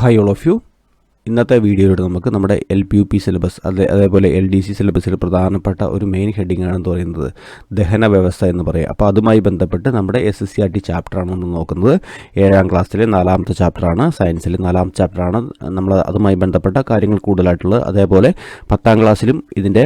Hi all of U ഇന്നത്തെ വീഡിയോയിലൂടെ നമുക്ക് നമ്മുടെ L P U P syllabus അതെ അതേപോലെ എൽ ഡി സി സിലബസിൽ പ്രധാനപ്പെട്ട ഒരു മെയിൻ ഹെഡിങ് ആണെന്ന് പറയുന്നത് ദഹന വ്യവസ്ഥ എന്ന് പറയും. അപ്പോൾ അതുമായി ബന്ധപ്പെട്ട് നമ്മുടെ S S C R T ചാപ്റ്ററാണ് നമ്മൾ നോക്കുന്നത്. ഏഴാം ക്ലാസ്സിലെ നാലാമത്തെ ചാപ്റ്ററാണ് സയൻസിലെ നാലാമത്തെ ചാപ്റ്ററാണ് നമ്മൾ അതുമായി ബന്ധപ്പെട്ട കാര്യങ്ങൾ കൂടുതലായിട്ടുള്ളത് അതേപോലെ പത്താം ക്ലാസ്സിലും ഇതിന്റെ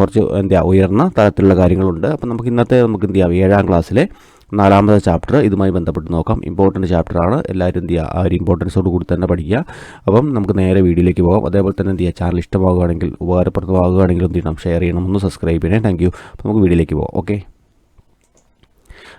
കുറച്ച് എന്താ ഉയർന്ന തരത്തിലുള്ള കാര്യങ്ങളുണ്ട്. അപ്പോൾ നമുക്ക് ഇന്നത്തെ നമുക്ക് എന്ത് ചെയ്യാം? ഏഴാം ക്ലാസ്സിലെ നാലാമത്തെ ചാപ്റ്റർ ഇതുമായി ബന്ധപ്പെട്ട് നോക്കാം. ഇമ്പോർട്ടന്റ് ചാപ്റ്ററാണ് എല്ലാവരും എന്ത് ചെയ്യുക? ആ ഒരു ഇമ്പോർട്ടൻസോട് കൂടി തന്നെ പഠിക്കുക. അപ്പം നമുക്ക് നേരെ വീഡിയോയിലേക്ക് പോകാം. അതേപോലെ തന്നെ എന്ത് ചെയ്യുക? ചാനൽ ഇഷ്ടമാകുകയാണെങ്കിൽ ഉപകാരപ്രദമാകുകയാണെങ്കിൽ എന്ത് ചെയ്യണം? ഷെയർ ചെയ്യണം ഒന്ന് സബ്സ്ക്രൈബ് ചെയ്യണേ താങ്ക് യു നമുക്ക് വീഡിയോയിലേക്ക് പോകാം. ഓക്കെ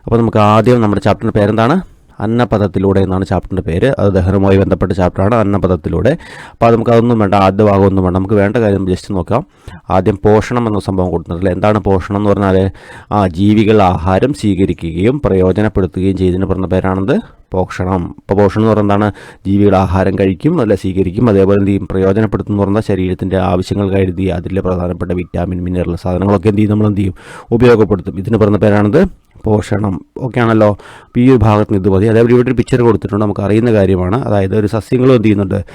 അപ്പോൾ നമുക്ക് ആദ്യം നമ്മുടെ ചാപ്റ്ററിന്റെ പേരെന്താണ്? അന്നപദത്തിലൂടെ എന്നാണ് ചാപ്റ്ററിന്റെ പേര്. അത് ദഹനവുമായി ബന്ധപ്പെട്ട ചാപ്റ്ററാണ്. അന്നപദത്തിലൂടെ അപ്പോൾ നമുക്ക് അതൊന്നും വേണ്ട. ആദ്യ ഭാഗമൊന്നും വേണ്ട. നമുക്ക് വേണ്ട കാര്യം ജസ്റ്റ് നോക്കാം. ആദ്യം പോഷണം എന്ന സംഭവം കൊടുത്തിട്ടില്ല എന്താണ് പോഷണം എന്ന് പറഞ്ഞാൽ ആ ജീവികൾ ആഹാരം സ്വീകരിക്കുകയും പ്രയോജനപ്പെടുത്തുകയും ചെയ്തതിന് പറഞ്ഞ പേരാണത്. പോഷണം. ഇപ്പോൾ പോഷണം എന്ന് പറഞ്ഞാൽ എന്താണ്? ജീവികൾ ആഹാരം കഴിക്കും അല്ല സ്വീകരിക്കും അതേപോലെ എന്ത് ചെയ്യും? പ്രയോജനപ്പെടുത്തും എന്ന് പറഞ്ഞാൽ ശരീരത്തിന്റെ ആവശ്യങ്ങൾ കരുതി അതിലെ പ്രധാനപ്പെട്ട വിറ്റാമിൻ മിനറൽ സാധനങ്ങളൊക്കെ എന്ത് ചെയ്യും? നമ്മൾ എന്ത് ചെയ്യും? ഉപയോഗപ്പെടുത്തും. ഇതിന് പറഞ്ഞ പേരാണത് പോഷണം. ഒക്കെ ആണല്ലോ? ഈ ഒരു ഭാഗത്ത് നിന്ന് ഇത് മതി. അതേപോലെ ഇവിടെ ഒരു പിക്ചർ കൊടുത്തിട്ടുണ്ട്. നമുക്ക് അറിയുന്ന കാര്യമാണ്. അതായത് ഒരു സസ്യങ്ങളും എന്ത് ചെയ്യുന്നുണ്ട്?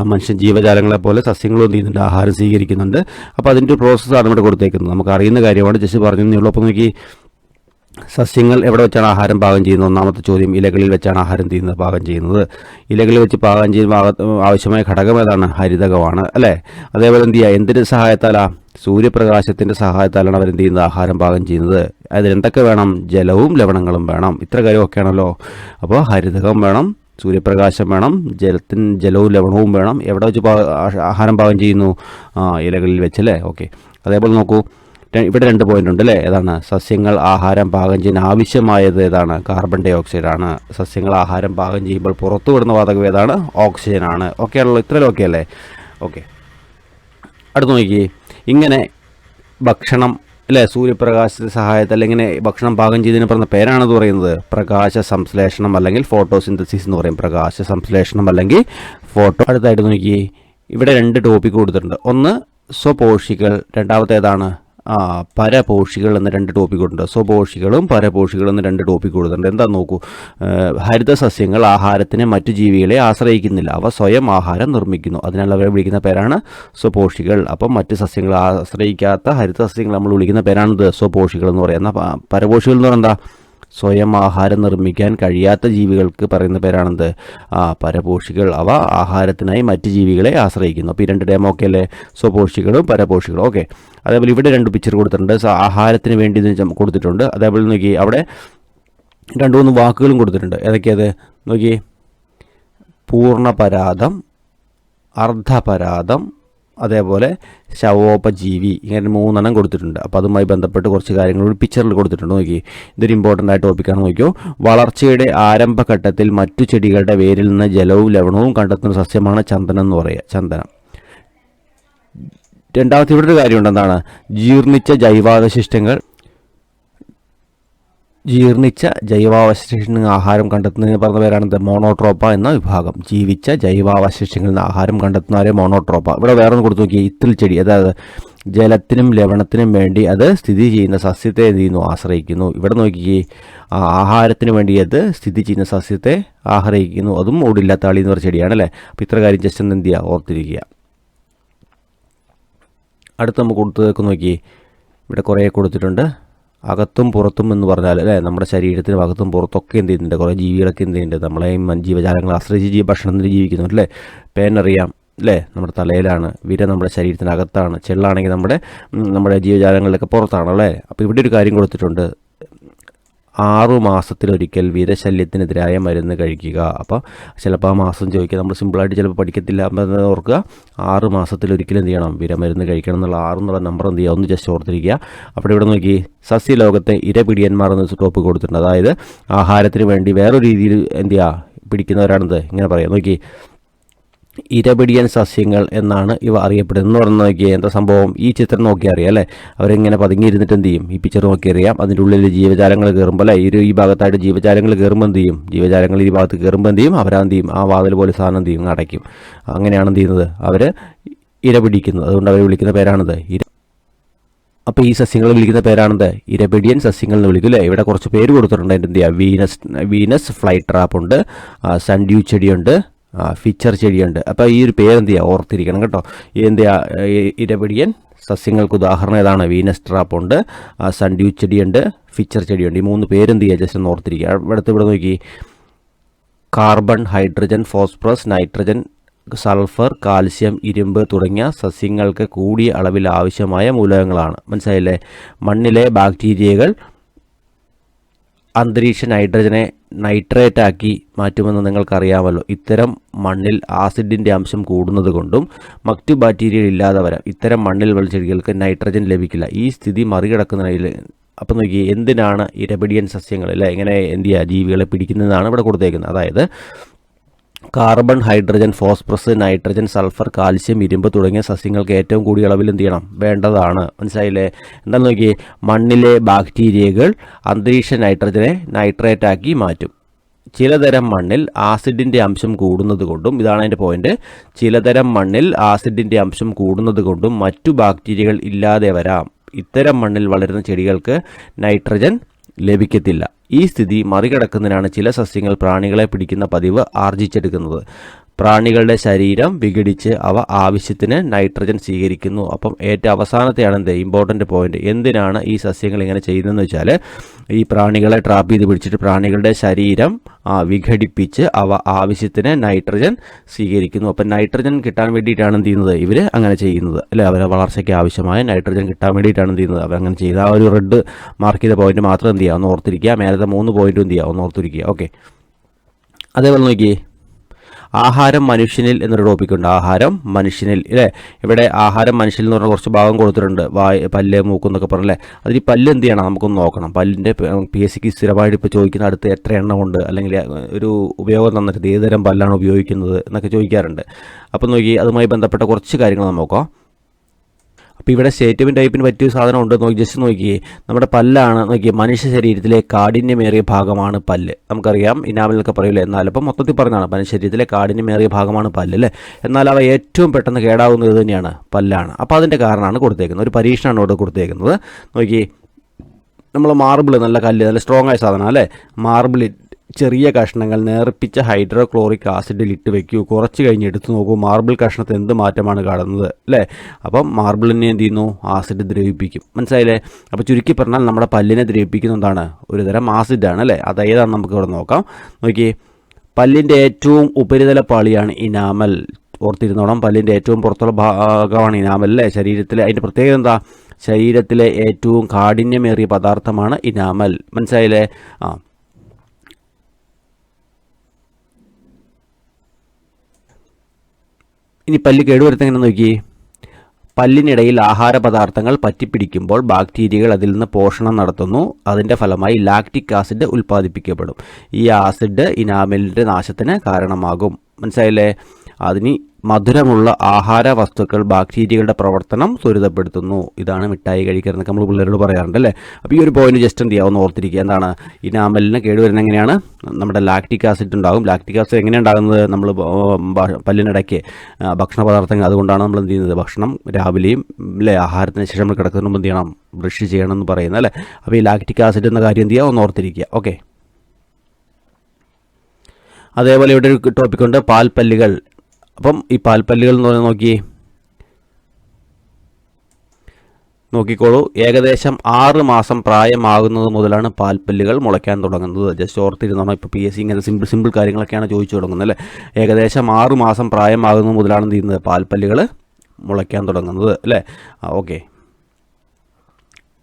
മനുഷ്യൻ ജീവജാലങ്ങളെ പോലെ സസ്യങ്ങളും എന്ത് ചെയ്യുന്നുണ്ട്? ആഹാരം സ്വീകരിക്കുന്നുണ്ട്. അപ്പോൾ അതിന്റെ ഒരു പ്രോസസ്സാണ് ഇവിടെ കൊടുത്തേക്കുന്നത്. നമുക്ക് അറിയുന്ന കാര്യമാണ്. ജസ്റ്റ് പറഞ്ഞു ഉള്ളൂ. അപ്പോൾ നോക്കി. സസ്യങ്ങൾ എവിടെ വെച്ചാണ് ആഹാരം പാകം ചെയ്യുന്നത്? ഒന്നാമത്തെ ചോദ്യം ഇലകളിൽ വെച്ചാണ് ആഹാരം തീരുന്നത് പാകം ചെയ്യുന്നത്. ഇലകളിൽ വെച്ച് പാകം ചെയ്യുന്ന ആവശ്യമായ ഘടകം ഏതാണ്? ഹരിതകമാണ് അല്ലേ? അതേപോലെ എന്ത് ചെയ്യുക? എന്തിന്റെ സഹായത്താലാ? സൂര്യപ്രകാശത്തിന്റെ സഹായത്താലാണ് അവർ എന്ത് ചെയ്യുന്നത്? ആഹാരം പാകം ചെയ്യുന്നത്. അതിലെന്തൊക്കെ വേണം? ജലവും ലവണങ്ങളും വേണം. ഇത്ര കാര്യമൊക്കെയാണല്ലോ. അപ്പോൾ ഹരിതകം വേണം സൂര്യപ്രകാശം വേണം ജലത്തിന് ജലവും ലവണവും വേണം. എവിടെ വെച്ച് ആഹാരം പാകം ചെയ്യുന്നു? ഇലകളിൽ വെച്ചല്ലേ ഓക്കെ. അതേപോലെ നോക്കൂ. ഇവിടെ രണ്ട് പോയിന്റ് ഉണ്ട് അല്ലേ? ഏതാണ്? സസ്യങ്ങൾ ആഹാരം പാകം ചെയ്യാൻ ആവശ്യമായത് ഏതാണ്? കാർബൺ ഡൈ ഓക്സൈഡ് ആണ്. സസ്യങ്ങൾ ആഹാരം പാകം ചെയ്യുമ്പോൾ പുറത്തു വിടുന്ന വാതകം ഏതാണ്? ഓക്സിജൻ ആണ്. ഓക്കെ ആണല്ലോ ഇത്രയും ഓക്കെ അല്ലേ? ഓക്കെ അടുത്ത് നോക്കി ഇങ്ങനെ ഭക്ഷണം അല്ലേ? സൂര്യപ്രകാശത്തിന്റെ സഹായത്തിൽ ഇങ്ങനെ ഭക്ഷണം പാകം ചെയ്തതിന് പറഞ്ഞ പേരാണെന്ന് പറയുന്നത്. പ്രകാശ സംശ്ലേഷണം അല്ലെങ്കിൽ ഫോട്ടോസിന്തസിസ് എന്ന് പറയും. പ്രകാശ സംശ്ലേഷണം അല്ലെങ്കിൽ ഫോട്ടോ അടുത്തായിട്ട് നോക്കി ഇവിടെ രണ്ട് ടോപ്പിക് കൊടുത്തിട്ടുണ്ട്. ഒന്ന് സ്വപോഷികൾ രണ്ടാമത്തെ ഏതാണ് ആ പരപോഷികൾ എന്ന രണ്ട് ടോപ്പിക് ഉണ്ട്. സ്വപോഷികളും പരപോഷികളും എന്ന രണ്ട് ടോപ്പിക് കൊടുത്തിട്ടുണ്ട്. എന്താ നോക്കൂ ഹരിത സസ്യങ്ങൾ ആഹാരത്തിന് മറ്റു ജീവികളെ ആശ്രയിക്കുന്നില്ല. അവ സ്വയം ആഹാരം നിർമ്മിക്കുന്നു. അതിനാൽ അവരെ വിളിക്കുന്ന പേരാണ് സ്വപോഷികൾ. അപ്പം മറ്റ് സസ്യങ്ങൾ ആശ്രയിക്കാത്ത ഹരിത സസ്യങ്ങൾ നമ്മൾ വിളിക്കുന്ന പേരാണിത് സ്വപോഷികൾ എന്ന് പറയുന്നത്. പ- പരപോഷികൾ എന്ന് പറയുന്നത് എന്താ? സ്വയം ആഹാരം നിർമ്മിക്കാൻ കഴിയാത്ത ജീവികൾക്ക് പറയുന്ന പേരാണെന്ത്? ആ പരപോഷികൾ. അവ ആഹാരത്തിനായി മറ്റ് ജീവികളെ ആശ്രയിക്കുന്നു. അപ്പോൾ ഈ രണ്ട് ഡേമോ ഒക്കെ അല്ലേ? സ്വപോഷികളും പരപോഷികളും. ഓക്കെ. അതേപോലെ ഇവിടെ രണ്ട് പിക്ചർ കൊടുത്തിട്ടുണ്ട്. ആഹാരത്തിന് വേണ്ടി കൊടുത്തിട്ടുണ്ട്. അതേപോലെ നോക്കി അവിടെ രണ്ട് മൂന്ന് വാക്കുകളും കൊടുത്തിട്ടുണ്ട്. ഏതൊക്കെയത്? നോക്കി. പൂർണപരാതം അർദ്ധപരാതം അതേപോലെ ശവോപജീവി ഇങ്ങനെ മൂന്നെണ്ണം കൊടുത്തിട്ടുണ്ട്. അപ്പോൾ അതുമായി ബന്ധപ്പെട്ട് കുറച്ച് കാര്യങ്ങൾ ഒരു പിക്ചറിൽ കൊടുത്തിട്ടുണ്ട്. നോക്കി ഇതൊരു ഇമ്പോർട്ടന്റ് ആയ ടോപ്പിക്കാണ് നോക്കിയോ വളർച്ചയുടെ ആരംഭഘട്ടത്തിൽ മറ്റു ചെടികളുടെ വേരിൽ നിന്ന് ജലവും ലവണവും കണ്ടെത്തുന്ന സസ്യമാണ് ചന്ദനം എന്ന് പറയുക. ചന്ദനം. രണ്ടാമത്തെ ഇവിടെ ഒരു കാര്യമുണ്ട്. എന്താണ്? ജീർണിച്ച ജൈവാവശിഷ്ടങ്ങൾ ജീർണിച്ച ജൈവാവശിഷ്ടങ്ങളിൽ നിന്ന് ആഹാരം കണ്ടെത്തുന്നതിന് പറഞ്ഞ പേരാണ് മോണോട്രോപ്പ എന്ന വിഭാഗം. ജീവിച്ച ജൈവാവശിഷ്ടങ്ങളിൽ നിന്ന് ആഹാരം കണ്ടെത്തുന്നവരെ മോണോട്രോപ്പ. ഇവിടെ വേറെ ഒന്ന് കൊടുത്തു നോക്കി ഇത്തിൽ ചെടി അതായത് ജലത്തിനും ലവണത്തിനും വേണ്ടി അത് സ്ഥിതി ചെയ്യുന്ന സസ്യത്തെ എന്ത് ചെയ്യുന്നു? ആശ്രയിക്കുന്നു. ഇവിടെ നോക്കി ആഹാരത്തിന് വേണ്ടി അത് സ്ഥിതി ചെയ്യുന്ന സസ്യത്തെ ആശ്രയിക്കുന്നു. അതും ഓടില്ലാത്ത ആളി എന്ന് പറഞ്ഞ ചെടിയാണ് അല്ലേ? അപ്പോൾ ഇത്ര കാര്യം ജസ്റ്റ് എന്ത് ചെയ്യുക ഓർത്തിരിക്കുക. അടുത്ത് നമുക്ക് കൊടുത്തതൊക്കെ നോക്കി ഇവിടെ കുറേ കൊടുത്തിട്ടുണ്ട്. അകത്തും പുറത്തും എന്ന് പറഞ്ഞാൽ അല്ലേ? നമ്മുടെ ശരീരത്തിന് അകത്തും പുറത്തൊക്കെ എന്ത് ചെയ്യുന്നുണ്ട്? കുറേ ജീവികളൊക്കെ എന്ത് ചെയ്യുന്നുണ്ട്? നമ്മളെയും ജീവജാലങ്ങളെ ആശ്രയിച്ച് ഭക്ഷണത്തിന് ജീവിക്കുന്നു അല്ലേ? പേനറിയാം അല്ലേ? നമ്മുടെ തലയിലാണ്. വിര നമ്മുടെ ശരീരത്തിനകത്താണ്. ചെള്ളാണെങ്കിൽ നമ്മുടെ നമ്മുടെ ജീവജാലങ്ങളിലൊക്കെ പുറത്താണ് അല്ലേ? അപ്പോൾ ഇവിടെ ഒരു കാര്യം കൊടുത്തിട്ടുണ്ട്. ആറു മാസത്തിലൊരിക്കൽ വീരശല്യത്തിനെതിരായ മരുന്ന് കഴിക്കുക. അപ്പോൾ ചിലപ്പോൾ ആ മാസം ചോദിക്കുക. നമ്മൾ സിമ്പിളായിട്ട് ചിലപ്പോൾ പഠിക്കത്തില്ല എന്ന് ഓർക്കുക. ആറ് മാസത്തിലൊരിക്കൽ എന്ത് ചെയ്യണം? വീരമരുന്ന് കഴിക്കണം എന്നുള്ള ആറ് എന്നുള്ള നമ്പർ എന്ത് ചെയ്യുക? ഒന്ന് ജസ്റ്റ് ഓർത്തിരിക്കുക. അപ്പോൾ ഇവിടെ നോക്കി. സസ്യലോകത്തെ ഇരപിടിയന്മാർ എന്ന് ടോപ്പ് കൊടുത്തിട്ടുണ്ട്. അതായത് ആഹാരത്തിന് വേണ്ടി വേറൊരു രീതിയിൽ എന്ത് ചെയ്യുക? പിടിക്കുന്നവരാണെന്ന് ഇങ്ങനെ പറയാം. നോക്കി. ഇരപിടിയൻ സസ്യങ്ങൾ എന്നാണ് ഇവ അറിയപ്പെടുന്നത്. എന്ന് നോക്കിയാൽ എന്താ സംഭവം? ഈ ചിത്രം നോക്കി അറിയാം അല്ലേ? അവരിങ്ങനെ പതുങ്ങിയിരുന്നിട്ട് എന്ത് ചെയ്യും? ഈ പിക്ചർ നോക്കിയറിയാം അതിന്റെ ഉള്ളിൽ ജീവജാലങ്ങൾ കയറുമ്പോൾ അല്ലേ? ഈ ഈ ഭാഗത്തായിട്ട് ജീവജാലങ്ങൾ കയറുമ്പോൾ എന്ത് ചെയ്യും? ജീവജാലങ്ങൾ ഈ ഭാഗത്ത് കയറുമ്പോൾ എന്ത് ചെയ്യും? അവരെന്ത് ചെയ്യും? ആ വാതിൽ പോലെ സാധനം എന്ത് ചെയ്യും? അടയ്ക്കും. അങ്ങനെയാണ് എന്ത് ചെയ്യുന്നത്? അവർ ഇര പിടിക്കുന്നത് അതുകൊണ്ട് അവർ വിളിക്കുന്ന പേരാണിത്. ഇര അപ്പോൾ ഈ സസ്യങ്ങൾ വിളിക്കുന്ന പേരാണെന്ത് ഇരപിടിയൻ സസ്യങ്ങൾ എന്ന് വിളിക്കും അല്ലേ? ഇവിടെ കുറച്ച് പേര് കൊടുത്തിട്ടുണ്ട്. അതിന്റെ എന്ത് ചെയ്യുക വീനസ് വീനസ് ഫ്ലൈ ട്രാപ്പ് ഉണ്ട്. സൺഡ്യൂ ചെടിയുണ്ട് ഫിച്ചർ ചെടിയുണ്ട്. അപ്പോൾ ഈ ഒരു പേര് എന്ത് ചെയ്യുക ഓർത്തിരിക്കണം കേട്ടോ. എന്ത് ഇരപിടിയൻ സസ്യങ്ങൾക്ക് ഉദാഹരണം ഏതാണ്? വീനസ് ട്രാപ്പ് ഉണ്ട്. സൺഡ്യൂ ചെടിയുണ്ട്. ഫിച്ചർ ചെടിയുണ്ട്. ഈ മൂന്ന് പേരെന്ത് ചെയ്യുക ജസ്റ്റ് ഒന്ന് ഓർത്തിരിക്കുക. ഇവിടുത്തെ ഇവിടെ നോക്കി. Carbon hydrogen phosphorus nitrogen sulphur calcium ഇരുമ്പ് തുടങ്ങിയ സസ്യങ്ങൾക്ക് കൂടിയ അളവിൽ ആവശ്യമായ മൂലകങ്ങളാണ്. മനസ്സിലായില്ലേ? മണ്ണിലെ ബാക്ടീരിയകൾ അന്തരീക്ഷ നൈട്രജനെ നൈട്രേറ്റ് ആക്കി മാറ്റുമെന്ന് നിങ്ങൾക്കറിയാമല്ലോ. ഇത്തരം മണ്ണിൽ ആസിഡിന്റെ അംശം കൂടുന്നത് കൊണ്ടും മറ്റു ബാക്ടീരിയകൾ ഇല്ലാതെ വരാം. ഇത്തരം മണ്ണിൽ വെളിച്ചെടികൾക്ക് നൈട്രജൻ ലഭിക്കില്ല. ഈ സ്ഥിതി മറികടക്കുന്നതിൽ അപ്പം നോക്കി എന്തിനാണ് ഇരപിടിയൻ സസ്യങ്ങൾ അല്ലെ? എങ്ങനെ എന്ത് ചെയ്യുക ജീവികളെ പിടിക്കുന്നതാണ് ഇവിടെ കൊടുത്തേക്കുന്നത്. അതായത് carbon hydrogen phosphorus nitrogen sulphur calcium ഇരുമ്പ് തുടങ്ങിയ സസ്യങ്ങൾക്ക് ഏറ്റവും കൂടിയ അളവിൽ എന്ത് ചെയ്യണം? വേണ്ടതാണ്. മനസ്സിലായില്ലേ? എന്താണെന്ന് നോക്കി മണ്ണിലെ ബാക്ടീരിയകൾ അന്തരീക്ഷ നൈട്രജനെ നൈട്രേറ്റാക്കി മാറ്റും. ചിലതരം മണ്ണിൽ ആസിഡിന്റെ അംശം കൂടുന്നത് കൊണ്ടും ഇതാണ് അതിന്റെ പോയിന്റ് ചിലതരം മണ്ണിൽ ആസിഡിന്റെ അംശം കൂടുന്നത് കൊണ്ടും മറ്റു ബാക്ടീരിയകൾ ഇല്ലാതെ വരാം. ഇത്തരം മണ്ണിൽ വളരുന്ന ചെടികൾക്ക് നൈട്രജൻ ലഭിക്കത്തില്ല. ഈ സ്ഥിതി മറികടക്കുന്നതിനാണ് ചില സസ്യങ്ങൾ പ്രാണികളെ പിടിക്കുന്ന പതിവ് ആർജിച്ചെടുക്കുന്നത് പ്രാണികളുടെ ശരീരം വിഘടിച്ച് അവ ആവശ്യത്തിന് നൈട്രജൻ സ്വീകരിക്കുന്നു. അപ്പം ഏറ്റവും അവസാനത്തെയാണ് എന്ത്? ഇമ്പോർട്ടന്റ് പോയിന്റ് എന്തിനാണ് ഈ സസ്യങ്ങൾ ഇങ്ങനെ ചെയ്യുന്നതെന്ന് വെച്ചാൽ ഈ പ്രാണികളെ ട്രാപ്പ് ചെയ്ത് പിടിച്ചിട്ട് പ്രാണികളുടെ ശരീരം വിഘടിപ്പിച്ച് അവ ആവശ്യത്തിന് നൈട്രജൻ സ്വീകരിക്കുന്നു. അപ്പം നൈട്രജൻ കിട്ടാൻ വേണ്ടിയിട്ടാണ് എന്ത് ചെയ്യുന്നത്? ഇവർ അങ്ങനെ ചെയ്യുന്നത്. അല്ലെ? അവരെ വളർച്ചയ്ക്ക് ആവശ്യമായ നൈട്രജൻ കിട്ടാൻ വേണ്ടിയിട്ടാണ് എന്ത് ചെയ്യുന്നത്? അവർ അങ്ങനെ ചെയ്യുന്നത് ആ ഒരു റെഡ് മാർക്ക് ചെയ്ത പോയിന്റ് മാത്രം എന്ത് ചെയ്യുക? ഒന്ന് ഓർത്തിരിക്കുക. മേലത്തെ മൂന്ന് പോയിന്റും എന്ത് ചെയ്യുക? ഒന്ന് ഓർത്തിരിക്കുക. ഓക്കെ അതേപോലെ നോക്കിയേ. ആഹാരം മനുഷ്യനിൽ എന്നൊരു ടോപ്പിക് ഉണ്ട്. ആഹാരം മനുഷ്യനിൽ അല്ലേ ഇവിടെ ആഹാരം മനുഷ്യനിൽ എന്ന് പറഞ്ഞ കുറച്ച് ഭാഗം കൊടുത്തിട്ടുണ്ട്. വായ പല്ല് മൂക്ക് എന്നൊക്കെ പറഞ്ഞല്ലേ? അതിൽ പല്ല് എന്ത് ചെയ്യണം? നമുക്കൊന്ന് നോക്കണം. പല്ലിന്റെ പി എസ് സിക്ക് സ്ഥിരമായിട്ട് ഇപ്പോൾ ചോദിക്കുന്ന അടുത്ത് എത്ര എണ്ണം ഉണ്ട്? അല്ലെങ്കിൽ ഒരു ഉപയോഗം തന്നിട്ട് ഏതുതരം പല്ലാണ് ഉപയോഗിക്കുന്നത് എന്നൊക്കെ ചോദിക്കാറുണ്ട്. അപ്പോൾ നോക്കി അതുമായി ബന്ധപ്പെട്ട കുറച്ച് കാര്യങ്ങൾ നോക്കാം. അപ്പോൾ ഇവിടെ സ്റ്റേറ്റ്മെന്റ് ടൈപ്പിന് പറ്റിയ സാധനം ഉണ്ട്. നോക്കി ജസ്റ്റ് നോക്കിയേ. നമ്മുടെ പല്ലാണ് നോക്കിയേ മനുഷ്യ ശരീരത്തിലെ കാഠിന്യമേറിയ ഭാഗമാണ് പല്ല്. നമുക്കറിയാം ഇനാമിലൊക്കെ പറയില്ലേ എന്നാൽ അപ്പം മൊത്തത്തിൽ പറഞ്ഞതാണ് മനുഷ്യ ശരീരത്തിലെ കാഠിന്യമേറിയ ഭാഗമാണ് പല്ല് അല്ലേ? എന്നാൽ അവ ഏറ്റവും പെട്ടെന്ന് കേടാവുന്നത് തന്നെയാണ് പല്ലാണ്. അപ്പോൾ അതിന്റെ കാരണമാണ് കൊടുത്തേക്കുന്നത്. ഒരു പരീക്ഷണമാണ് ഇവിടെ കൊടുത്തേക്കുന്നത്. നോക്കി നമ്മൾ മാർബിൾ നല്ല കല്ല് നല്ല സ്ട്രോങ് ആയ സാധനം അല്ലേ? മാർബിൾ ചെറിയ കഷ്ണങ്ങൾ നേർപ്പിച്ച ഹൈഡ്രോക്ലോറിക് ആസിഡിൽ ഇട്ട് വെക്കൂ. കുറച്ച് കഴിഞ്ഞ് എടുത്തു നോക്കൂ. മാർബിൾ കഷ്ണത്തിൽ എന്ത് മാറ്റമാണ് കാണുന്നത് അല്ലേ? അപ്പം മാർബിളിനെ എന്ത് ചെയ്യുന്നു? ആസിഡ് ദ്രവിപ്പിക്കും. മനസ്സിലായില്ലേ? അപ്പോൾ ചുരുക്കി പറഞ്ഞാൽ നമ്മുടെ പല്ലിനെ ദ്രവിപ്പിക്കുന്ന എന്താണ്? ഒരു തരം ആസിഡാണ് അല്ലേ? അത് നമുക്ക് ഇവിടെ നോക്കാം. നോക്കി പല്ലിന്റെ ഏറ്റവും ഉപരിതല പാളിയാണ് ഇനാമൽ. ഓർത്തിരുന്നോണം പല്ലിന്റെ ഏറ്റവും പുറത്തുള്ള ഭാഗമാണ് ഇനാമൽ അല്ലേ? ശരീരത്തിലെ അതിന്റെ പ്രത്യേകത എന്താ? ശരീരത്തിലെ ഏറ്റവും കാഠിന്യമേറിയ പദാർത്ഥമാണ് ഇനാമൽ. മനസ്സിലായില്ലേ? ആ ഇനി പല്ല് കേടുവരുത്ത എങ്ങനെ നോക്കി പല്ലിനിടയിൽ ആഹാര പദാർത്ഥങ്ങൾ പറ്റിപ്പിടിക്കുമ്പോൾ ബാക്ടീരിയകൾ അതിൽ നിന്ന് പോഷണം നടത്തുന്നു. അതിന്റെ ഫലമായി ലാക്റ്റിക് ആസിഡ് ഉൽപ്പാദിപ്പിക്കപ്പെടും. ഈ ആസിഡ് ഇനാമലിന്റെ നാശത്തിന് കാരണമാകും. മനസ്സിലായില്ലേ? അതിന് മധുരമുള്ള ആഹാര വസ്തുക്കൾ ബാക്ടീരിയകളുടെ പ്രവർത്തനം ത്വരിതപ്പെടുത്തുന്നു. ഇതാണ് മിഠായി കഴിക്കരുതെന്നൊക്കെ നമ്മൾ പിള്ളേരോട് പറയാറുണ്ട് അല്ലേ അപ്പോൾ ഈ ഒരു പോയിന്റ് ജസ്റ്റ് എന്ത് ചെയ്യാവുന്ന ഓർത്തിരിക്കുക. എന്താണ്? ഇനാമലിന് കേടുവരുന്ന എങ്ങനെയാണ്? നമ്മുടെ ലാക്റ്റിക് ആസിഡ് ഉണ്ടാകും. ലാക്റ്റിക് ആസിഡ് എങ്ങനെ ഉണ്ടാകുന്നത്? നമ്മൾ പല്ലിനിടയ്ക്ക് ഭക്ഷണ പദാർത്ഥങ്ങൾ അതുകൊണ്ടാണ് നമ്മൾ എന്ത് ചെയ്യുന്നത്? ഭക്ഷണം രാവിലെയും അല്ലേ ആഹാരത്തിന് ശേഷം നമ്മൾ കിടക്കുന്നതിന് മുമ്പ് എന്ത് ചെയ്യണം? ബ്രഷ് ചെയ്യണം എന്ന് പറയുന്നത് അല്ലേ? അപ്പോൾ ഈ ലാക്റ്റിക് ആസിഡ് എന്ന കാര്യം എന്ത് ചെയ്യുക ഒന്ന് ഓർത്തിരിക്കുക. ഓക്കെ. അതേപോലെ ഇവിടെ ഒരു ടോപ്പിക് ഉണ്ട്. പാൽപ്പല്ലുകൾ അപ്പം ഈ പാൽപ്പല്ലുകൾ എന്ന് പറഞ്ഞാൽ നോക്കിയേ നോക്കിക്കോളൂ. ഏകദേശം ആറ് മാസം പ്രായമാകുന്നത് മുതലാണ് പാൽപ്പല്ലുകൾ മുളയ്ക്കാൻ തുടങ്ങുന്നത്. ജസ്റ്റ് ഓർത്തിരുന്നോണം ഇപ്പോൾ പി എസ് സി ഇങ്ങനെ സിമ്പിൾ സിമ്പിൾ കാര്യങ്ങളൊക്കെയാണ് ചോദിച്ചു തുടങ്ങുന്നത് അല്ലേ? ഏകദേശം ആറ് മാസം പ്രായമാകുന്നത് മുതലാണ് ചെയ്യുന്നത്? പാൽപ്പല്ലുകൾ മുളയ്ക്കാൻ തുടങ്ങുന്നത് അല്ലേ? ഓക്കെ.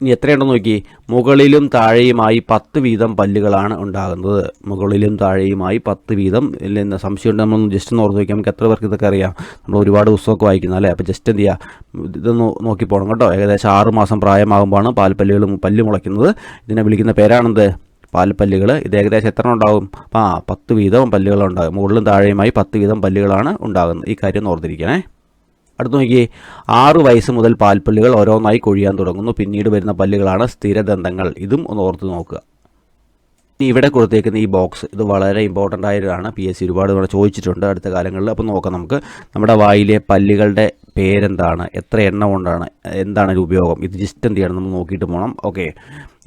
ഇനി എത്രയുണ്ടെന്ന് നോക്കി. മുകളിലും താഴെയുമായി പത്ത് വീതം പല്ലുകളാണ് ഉണ്ടാകുന്നത്. മുകളിലും താഴെയുമായി പത്ത് വീതം. സംശയം സംശയമുണ്ട്? നമ്മളൊന്ന് ജസ്റ്റ് ഒന്ന് ഓർത്ത് നോക്കി നമുക്ക് എത്ര പേർക്ക് ഇതൊക്കെ അറിയാം. നമ്മൾ ഒരുപാട് പുസ്തകമൊക്കെ വായിക്കുന്നത് അല്ലേ? അപ്പോൾ ജസ്റ്റ് എന്ത് ചെയ്യുക ഇതൊന്ന് നോക്കി പോകണം കേട്ടോ. ഏകദേശം ആറ് മാസം പ്രായമാകുമ്പോഴാണ് പാൽപ്പല്ലുകൾ പല്ല് മുളയ്ക്കുന്നത്. ഇതിനെ വിളിക്കുന്ന പേരാണെന്ത്? പാൽപ്പല്ലുകൾ ഇത് ഏകദേശം എത്ര ഉണ്ടാകും? ആ പത്ത് വീതം പല്ലുകളുണ്ടാകും മുകളിലും താഴെയുമായി പത്ത് വീതം പല്ലുകളാണ് ഉണ്ടാകുന്നത്. ഈ കാര്യം ഓർത്തിരിക്കണേ. അടുത്ത് നോക്കിയേ ആറ് വയസ്സ് മുതൽ പാൽപ്പല്ലുകൾ ഓരോന്നായി കൊഴിയാൻ തുടങ്ങുന്നു. പിന്നീട് വരുന്ന പല്ലുകളാണ് സ്ഥിരദന്തങ്ങൾ. ഇതും ഒന്ന് ഓർത്ത് നോക്കുക. ഇനി ഇവിടെ കൊടുത്തേക്കുന്ന ഈ ബോക്സ് ഇത് വളരെ ഇമ്പോർട്ടന്റ് ആയതാണ് പി എസ് സി ഒരുപാട് തവണ ചോദിച്ചിട്ടുണ്ട് അടുത്ത കാലങ്ങളിൽ. അപ്പോൾ നോക്കാം നമുക്ക്. നമ്മുടെ വായിലെ പല്ലുകളുടെ പേരെന്താണ്? എത്ര എണ്ണം കൊണ്ടാണ്? എന്താണ് ഒരു ഉപയോഗം? ഇത് ജസ്റ്റ് എന്ത് ചെയ്യണം? നമ്മൾ നോക്കിയിട്ട് പോകണം ഓക്കെ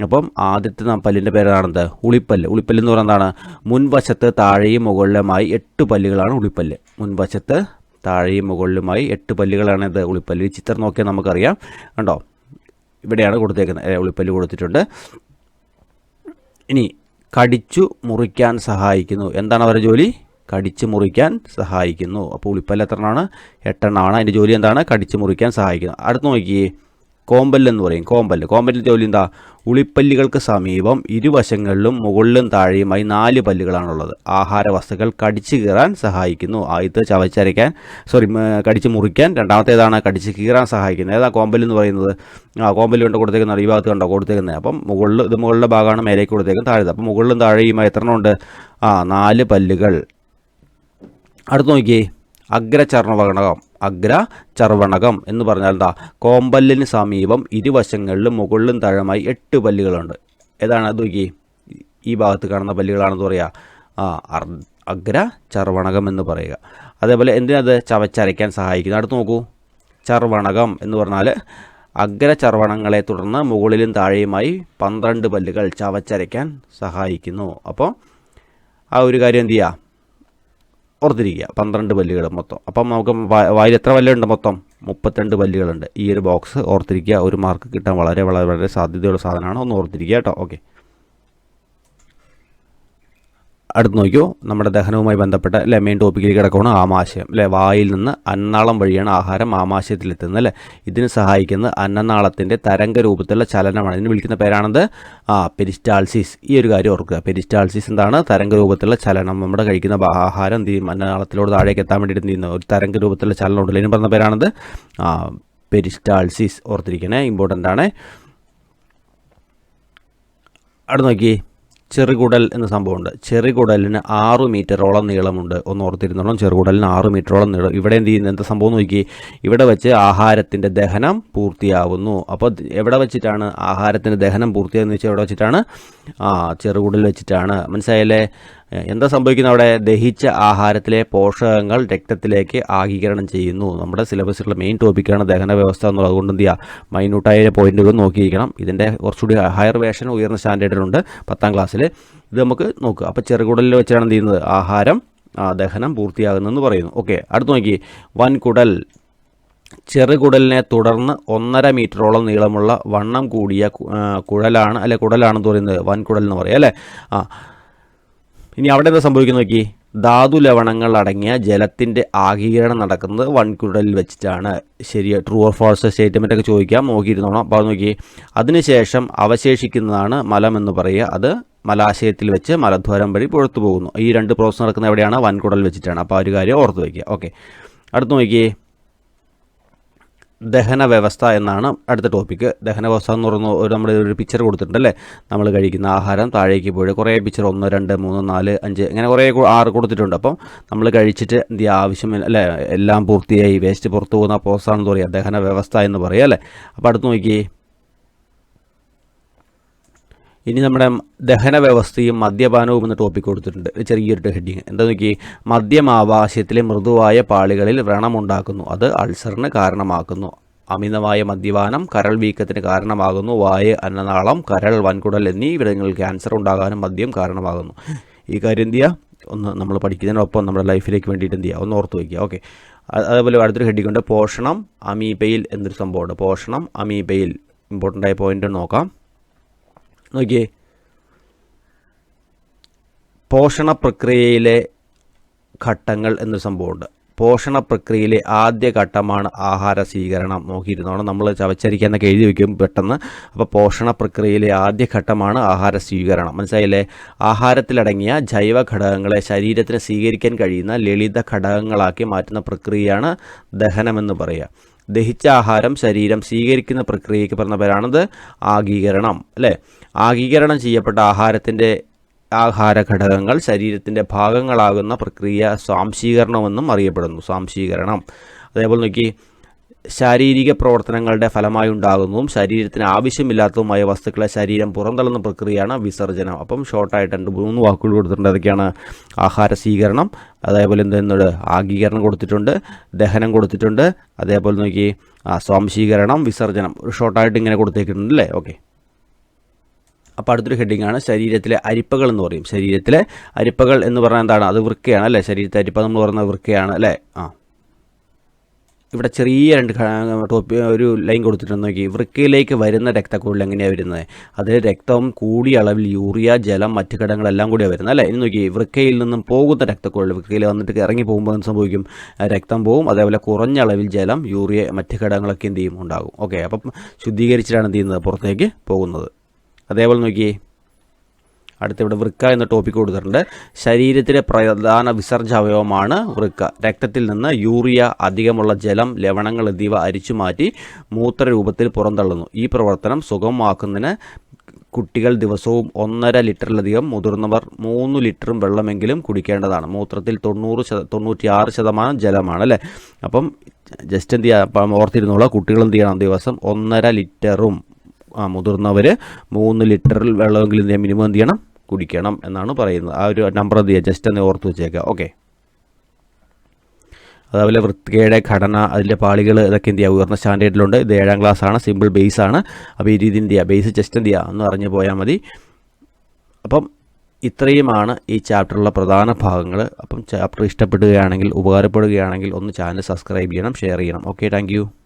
അപ്പം ആദ്യത്തെ നാം പല്ലിന്റെ പേരാണെന്ത്? ഉളിപ്പല്ല്. ഉളിപ്പല്ല് എന്ന് പറയുന്നതാണ് മുൻവശത്ത് താഴെയും മുകളിലുമായി എട്ട് പല്ലുകളാണ് ഉളിപ്പല്ല്. മുൻവശത്ത് താഴെയും മുകളിലുമായി എട്ട് പല്ലുകളാണ് ഇത് ഉളിപ്പല്ല്. ഈ ചിത്രം നോക്കിയാൽ നമുക്കറിയാം. കണ്ടോ? ഇവിടെയാണ് കൊടുത്തേക്കുന്നത്. ഉളിപ്പല്ല് കൊടുത്തിട്ടുണ്ട്. ഇനി കടിച്ചു മുറിക്കാൻ സഹായിക്കുന്നു. എന്താണ് അവരുടെ ജോലി? കടിച്ചു മുറിക്കാൻ സഹായിക്കുന്നു. അപ്പോൾ ഉളിപ്പല്ല് എത്ര എണ്ണമാണ് എട്ടെണ്ണമാണ് അതിന്റെ ജോലി എന്താണ്? കടിച്ചു മുറിക്കാൻ സഹായിക്കുന്നു. അടുത്ത് നോക്കിയേ. കോമ്പല്ല് എന്ന് പറയും. കോമ്പല്ല്. കോമ്പല്ലിന്റെ ജോലി എന്താ? ഉളിപ്പല്ലുകൾക്ക് സമീപം ഇരുവശങ്ങളിലും മുകളിലും താഴെയുമായി നാല് പല്ലുകളാണുള്ളത്. ആഹാര വസ്തുക്കൾ കടിച്ചു കീറാൻ സഹായിക്കുന്നു. ആദ്യത്തെ ചവച്ചരയ്ക്കാൻ സോറി കടിച്ചു മുറിക്കാൻ. രണ്ടാമത്തേതാണ് കടിച്ച് കീറാൻ സഹായിക്കുന്നത്. ഏതാ കോമ്പൽ എന്ന് പറയുന്നത്? ആ കോമ്പൽ കൊണ്ട് കൊടുത്തേക്കുന്ന ഈ ഭാഗത്ത് കണ്ടോ? കൊടുത്തേക്കുന്നത്. അപ്പം മുകളിൽ ഇത് മുകളിലെ ഭാഗമാണ് മേലേക്ക് കൊടുത്തേക്കുന്നത്. താഴെ അപ്പം മുകളിലും താഴെയുമായി എത്ര ഉണ്ട്? ആ നാല് പല്ലുകൾ. അടുത്ത് നോക്കിയേ. അഗ്രചർവണകം അഗ്രചർവണകം എന്ന് പറഞ്ഞാൽ എന്താ കോമ്പല്ലിന് സമീപം ഇരുവശങ്ങളിലും മുകളിലും താഴമായി എട്ട് പല്ലുകളുണ്ട്. ഏതാണ് അത് നോക്കി ഈ ഭാഗത്ത് കാണുന്ന പല്ലുകളാണെന്ന് പറയുക ആ അഗ്ര ചർവണകം എന്ന് പറയുക. അതേപോലെ എന്തിനത് ചവച്ചരയ്ക്കാൻ സഹായിക്കുന്നു? അടുത്ത് നോക്കൂ. ചർവണകം എന്ന് പറഞ്ഞാൽ അഗ്രചർവണങ്ങളെ തുടർന്ന് മുകളിലും താഴെയുമായി പന്ത്രണ്ട് പല്ലുകൾ ചവച്ചരയ്ക്കാൻ സഹായിക്കുന്നു. അപ്പോൾ ആ ഒരു കാര്യം എന്ത് ചെയ്യുക ഓർത്തിരിക്കുക. പന്ത്രണ്ട് പല്ലുകൾ മൊത്തം. അപ്പം നമുക്ക് വായിൽ എത്ര പല്ലുണ്ട് മൊത്തം? മുപ്പത്തിരണ്ട് പല്ലുകളുണ്ട്. ഈ ഒരു ബോക്സ് ഓർത്തിരിക്കുക. ഒരു മാർക്ക് കിട്ടാൻ വളരെ വളരെ വളരെ സാധ്യതയുള്ള സാധനമാണ്. ഒന്ന് ഓർത്തിരിക്കുക കേട്ടോ. ഓക്കെ അടുത്ത് നോക്കിയോ? നമ്മുടെ ദഹനവുമായി ബന്ധപ്പെട്ട അല്ലെ മെയിൻ ടോപ്പിക്കിൽ കിടക്കുകയാണ് ആമാശയം. അല്ലെ വായിൽ നിന്ന് അന്നാളം വഴിയാണ് ആഹാരം ആമാശയത്തിൽ എത്തുന്നത് അല്ലെ? ഇതിന് സഹായിക്കുന്ന അന്നനാളത്തിന്റെ തരംഗ രൂപത്തിലുള്ള ചലനമാണ്. ഇതിന് വിളിക്കുന്ന പേരാണത്? ആ പെരിസ്റ്റാൾസിസ്. ഈ ഒരു കാര്യം ഓർക്കുക. പെരിസ്റ്റാൾസിസ് എന്താണ്? തരംഗ രൂപത്തിലുള്ള ചലനം. നമ്മുടെ കഴിക്കുന്ന ആഹാരം എന്ത് ചെയ്യും? അന്നനാളത്തിലൂടെ താഴേക്ക് എത്താൻ വേണ്ടിയിട്ട് എന്ത് ചെയ്യുന്ന? ഒരു തരംഗ രൂപത്തിലുള്ള ചലനം ഉണ്ടല്ലോ. ഇതിന് പറഞ്ഞ പേരാണത്? പെരിസ്റ്റാൾസിസ് ഓർത്തിരിക്കണേ. ഇമ്പോർട്ടന്റ് ആണ്. അവിടെ നോക്കി ചെറുകുടൽ എന്ന സംഭവമുണ്ട്. ചെറുകുടലിന് ആറ് മീറ്ററോളം നീളമുണ്ട്. ഒന്ന് ഓർത്തിരുന്നോളം ചെറുകുടലിന് ആറ് മീറ്ററോളം നീളം. ഇവിടെ എന്ത് ചെയ്യുന്നത് എന്താ സംഭവം നോക്കി ഇവിടെ വെച്ച് ആഹാരത്തിന്റെ ദഹനം പൂർത്തിയാവുന്നു. അപ്പോൾ എവിടെ വെച്ചിട്ടാണ് ആഹാരത്തിന്റെ ദഹനം പൂർത്തിയാകുന്ന വെച്ചാൽ എവിടെ വെച്ചിട്ടാണ് ആ ചെറുകുടൽ വെച്ചിട്ടാണ്. മനസ്സിലായല്ലേ? എന്താ സംഭവിക്കുന്നത്? അവിടെ ദഹിച്ച ആഹാരത്തിലെ പോഷകങ്ങൾ രക്തത്തിലേക്ക് ആഗീകരണം ചെയ്യുന്നു. നമ്മുടെ സിലബസിലുള്ള മെയിൻ ടോപ്പിക്കാണ് ദഹന വ്യവസ്ഥ എന്നുള്ളത്. അതുകൊണ്ട് എന്ത് ചെയ്യുക? മൈന്യൂട്ടായ പോയിന്റുകൾ നോക്കിയിരിക്കണം. ഇതിന്റെ കുറച്ചുകൂടി ഹയർ വേഷൻ ഉയർന്ന സ്റ്റാൻഡേർഡിലുണ്ട് പത്താം ക്ലാസ്സിൽ ഇത് നമുക്ക് നോക്കുക. അപ്പോൾ ചെറുകുടലിൽ വെച്ചാണ് എന്ത് ചെയ്യുന്നത്? ആഹാരം ദഹനം പൂർത്തിയാകുന്നതെന്ന് പറയുന്നു. ഓക്കെ അടുത്ത് നോക്കി. വൻകുടൽ. ചെറുകുടലിനെ തുടർന്ന് ഒന്നര മീറ്ററോളം നീളമുള്ള വണ്ണം കൂടിയ കുഴലാണ് അല്ലെ കുടലാണെന്ന് പറയുന്നത് വൻകുടൽ എന്ന് പറയാം അല്ലേ? ആ ഇനി അവിടെ എന്താ സംഭവിക്കുന്നത് നോക്കി? ധാതു ലവണങ്ങൾ അടങ്ങിയ ജലത്തിന്റെ ആഗീകരണം നടക്കുന്നത് വൻകുടലിൽ വെച്ചിട്ടാണ്. ശരി ട്രൂ ഓർ ഫോൾസ് സ്റ്റേറ്റ്മെന്റ് ഒക്കെ ചോദിക്കാം നോക്കിയിരുന്നോണം. അപ്പോൾ നോക്കി. അതിനുശേഷം അവശേഷിക്കുന്നതാണ് മലം എന്ന് പറയുക. അത് മലാശയത്തിൽ വെച്ച് മലദ്വാരം വഴി പുറത്തു പോകുന്നു. ഈ രണ്ട് പ്രോസസ് നടക്കുന്ന എവിടെയാണ്? വൻകുടൽ വെച്ചിട്ടാണ്. അപ്പോൾ ആ ഒരു കാര്യം ഓർത്ത് വയ്ക്കുക. ഓക്കെ അടുത്ത് നോക്കിയേ ദഹന വ്യവസ്ഥ എന്നാണ് അടുത്ത ടോപ്പിക്ക് ദഹന വ്യവസ്ഥ എന്ന് പറയുന്ന ഒരു നമ്മൾ ഒരു പിക്ചർ കൊടുത്തിട്ടുണ്ട് അല്ലേ നമ്മൾ കഴിക്കുന്ന ആഹാരം താഴേക്ക് പോയി. കുറേ പിക്ചർ ഒന്ന് രണ്ട് മൂന്ന് നാല് അഞ്ച് ഇങ്ങനെ കുറേ ആറ് കൊടുത്തിട്ടുണ്ട്. അപ്പം നമ്മൾ കഴിച്ചിട്ട് എന്ത് ആവശ്യം അല്ലേ? എല്ലാം പൂർത്തിയായി വേസ്റ്റ് പുറത്തു പോകുന്ന പ്രോസസ്സാണെന്ന് പറയുക ദഹന വ്യവസ്ഥ എന്ന് പറയുക അല്ലേ? അപ്പോൾ അടുത്ത് നോക്കി ഇനി നമ്മുടെ ദഹന വ്യവസ്ഥയും മദ്യപാനവും എന്ന ടോപ്പിക് കൊടുത്തിട്ടുണ്ട്. ചെറിയൊരു ഹെഡിങ് എന്താ നോക്കി മദ്യം ആവാശ്യത്തിലെ മൃദുവായ പാളികളിൽ വ്രണമുണ്ടാക്കുന്നു. അത് അൾസറിന് കാരണമാക്കുന്നു. അമിതമായ മദ്യപാനം കരൾ വീക്കത്തിന് കാരണമാകുന്നു. വായ അന്നനാളം കരൾ വൻകുടൽ എന്നീ ഇവിടങ്ങളിൽ ക്യാൻസർ ഉണ്ടാകാനും മദ്യം കാരണമാകുന്നു. ഈ കാര്യം എന്ത് ചെയ്യുക ഒന്ന് നമ്മൾ പഠിക്കുന്നതിനൊപ്പം നമ്മുടെ ലൈഫിലേക്ക് വേണ്ടിയിട്ട് എന്ത് ചെയ്യുക ഒന്ന് ഓർത്ത് വയ്ക്കുക ഓക്കെ അതേപോലെ അടുത്തൊരു ഹെഡിങ് പോഷണം അമീബയിൽ എന്നൊരു സംഭവമുണ്ട്. പോഷണം അമീബയിൽ. ഇമ്പോർട്ടന്റ് ആയ പോയിന്റ് നോക്കാം. നോക്കിയേ. പോഷണ പ്രക്രിയയിലെ ഘട്ടങ്ങൾ എന്നൊരു സംഭവമുണ്ട്. പോഷണ പ്രക്രിയയിലെ ആദ്യ ഘട്ടമാണ് ആഹാര സ്വീകരണം നോക്കിയിരുന്നോണം. നമ്മൾ ചവച്ചരിക്കുക എന്നൊക്കെ എഴുതി വയ്ക്കും പെട്ടെന്ന്. അപ്പോൾ പോഷണ പ്രക്രിയയിലെ ആദ്യ ഘട്ടമാണ് ആഹാര സ്വീകരണം മനസ്സിലായില്ലേ? ആഹാരത്തിലടങ്ങിയ ജൈവ ഘടകങ്ങളെ ശരീരത്തിന് സ്വീകരിക്കാൻ കഴിയുന്ന ലളിത ഘടകങ്ങളാക്കി മാറ്റുന്ന പ്രക്രിയയാണ് ദഹനമെന്ന് പറയുക. ദഹിച്ച ആഹാരം ശരീരം സ്വീകരിക്കുന്ന പ്രക്രിയയ്ക്ക് പറഞ്ഞ പേരാണത് ആഗീകരണം. അല്ലേ? ആഗീകരണം ചെയ്യപ്പെട്ട ആഹാരത്തിന്റെ ആഹാര ഘടകങ്ങൾ ശരീരത്തിന്റെ ഭാഗങ്ങളാകുന്ന പ്രക്രിയ സ്വാംശീകരണമെന്നും അറിയപ്പെടുന്നു. സ്വാംശീകരണം. അതേപോലെ നോക്കി ശാരീരിക പ്രവർത്തനങ്ങളുടെ ഫലമായി ഉണ്ടാകുന്നതും ശരീരത്തിന് ആവശ്യമില്ലാത്തതുമായ വസ്തുക്കളെ ശരീരം പുറന്തള്ളുന്ന പ്രക്രിയയാണ് വിസർജനം. അപ്പം ഷോർട്ടായിട്ട് രണ്ട് മൂന്ന് വാക്കുകൾ കൊടുത്തിട്ടുണ്ട്. അതൊക്കെയാണ് ആഹാര സ്വീകരണം അതേപോലെ എന്തെന്നുണ്ട് ആഗീകരണം കൊടുത്തിട്ടുണ്ട് ദഹനം കൊടുത്തിട്ടുണ്ട് അതേപോലെ നോക്കി സ്വാംശീകരണം വിസർജനം. ഷോർട്ടായിട്ട് ഇങ്ങനെ കൊടുത്തേക്കുന്നുണ്ട് അല്ലേ? ഓക്കെ. അപ്പോൾ അടുത്തൊരു ഹെഡിങ് ആണ് ശരീരത്തിലെ അരിപ്പകൾ എന്ന് പറയും. ശരീരത്തിലെ അരിപ്പകൾ എന്ന് പറഞ്ഞാൽ എന്താണ്? അത് വൃക്കയാണ് അല്ലേ? ശരീരത്തെ അരിപ്പ നമ്മൾ പറയുന്ന വൃക്കയാണ് അല്ലേ? ആ. ഇവിടെ ചെറിയ രണ്ട് ടോപ്പി ഒരു ലൈൻ കൊടുത്തിട്ടുണ്ട് നോക്കി. വൃക്കയിലേക്ക് വരുന്ന രക്തക്കുഴൽ എങ്ങനെയാണ് വരുന്നത്? അതിൽ രക്തം കൂടിയ അളവിൽ യൂറിയ ജലം മറ്റു ഘടകങ്ങളെല്ലാം കൂടിയാണ് വരുന്നത് അല്ലേ? ഇനി നോക്കി വൃക്കയിൽ നിന്നും പോകുന്ന രക്തക്കുഴൽ വൃക്കയിൽ വന്നിട്ട് ഇറങ്ങി പോകുമ്പോൾ എന്ത് സംഭവിക്കും? രക്തം പോകും അതേപോലെ കുറഞ്ഞ അളവിൽ ജലം യൂറിയ മറ്റു ഘടകങ്ങളൊക്കെ എന്ത് ചെയ്യും? ഉണ്ടാകും. ഓക്കെ അപ്പം ശുദ്ധീകരിച്ചിട്ടാണ് എന്ത് ചെയ്യുന്നത്? പുറത്തേക്ക് പോകുന്നത്. അതേപോലെ നോക്കിയേ. അടുത്ത ഇവിടെ വൃക്ക എന്ന ടോപ്പിക് കൊടുത്തിട്ടുണ്ട്. ശരീരത്തിലെ പ്രധാന വിസർജ അവയവമാണ് വൃക്ക. രക്തത്തിൽ നിന്ന് യൂറിയ അധികമുള്ള ജലം ലവണങ്ങൾ എന്നിവ അരിച്ചു മാറ്റി മൂത്രരൂപത്തിൽ പുറന്തള്ളുന്നു. ഈ പ്രവർത്തനം സുഗമമാക്കുന്നതിന് കുട്ടികൾ ദിവസവും ഒന്നര ലിറ്ററിലധികം മുതിർന്നവർ മൂന്ന് ലിറ്ററും വെള്ളമെങ്കിലും കുടിക്കേണ്ടതാണ്. മൂത്രത്തിൽ തൊണ്ണൂറ് ശത തൊണ്ണൂറ്റിയാറ് ശതമാനം ജലമാണ് അല്ലേ? അപ്പം ജസ്റ്റ് എന്ത് അപ്പം ഓർത്തിരുന്നുള്ള കുട്ടികൾ എന്ത് ചെയ്യണം ദിവസം ഒന്നര ലിറ്ററും ആ മുതിർന്നവർ മൂന്ന് ലിറ്ററിൽ വെള്ളമെങ്കിലും മിനിമം എന്ത് ചെയ്യണം? കുടിക്കണം എന്നാണ് പറയുന്നത്. ആ ഒരു നമ്പർ എന്ത് ചെയ്യുക? ജസ്റ്റ് ഒന്ന് ഓർത്ത് വെച്ചേക്കുക. ഓക്കെ അതേപോലെ വൃത്തികയുടെ ഘടന അതിന്റെ പാളികൾ ഇതൊക്കെ എന്ത് ചെയ്യുക? ഉയർന്ന സ്റ്റാൻഡേർഡിലുണ്ട്. ഇത് ഏഴാം ക്ലാസ് ആണ് സിമ്പിൾ ബേസ് ആണ്. അപ്പോൾ ഈ രീതി എന്ത് ചെയ്യുക? ബേസ് ജസ്റ്റ് എന്ത് ചെയ്യുക? ഒന്ന് അറിഞ്ഞു പോയാൽ മതി. അപ്പം ഇത്രയുമാണ് ഈ ചാപ്റ്ററിലുള്ള പ്രധാന ഭാഗങ്ങൾ. അപ്പം ചാപ്റ്റർ ഇഷ്ടപ്പെടുകയാണെങ്കിൽ ഉപകാരപ്പെടുകയാണെങ്കിൽ ഒന്ന് ചാനൽ സബ്സ്ക്രൈബ് ചെയ്യണം ഷെയർ ചെയ്യണം. Okay thank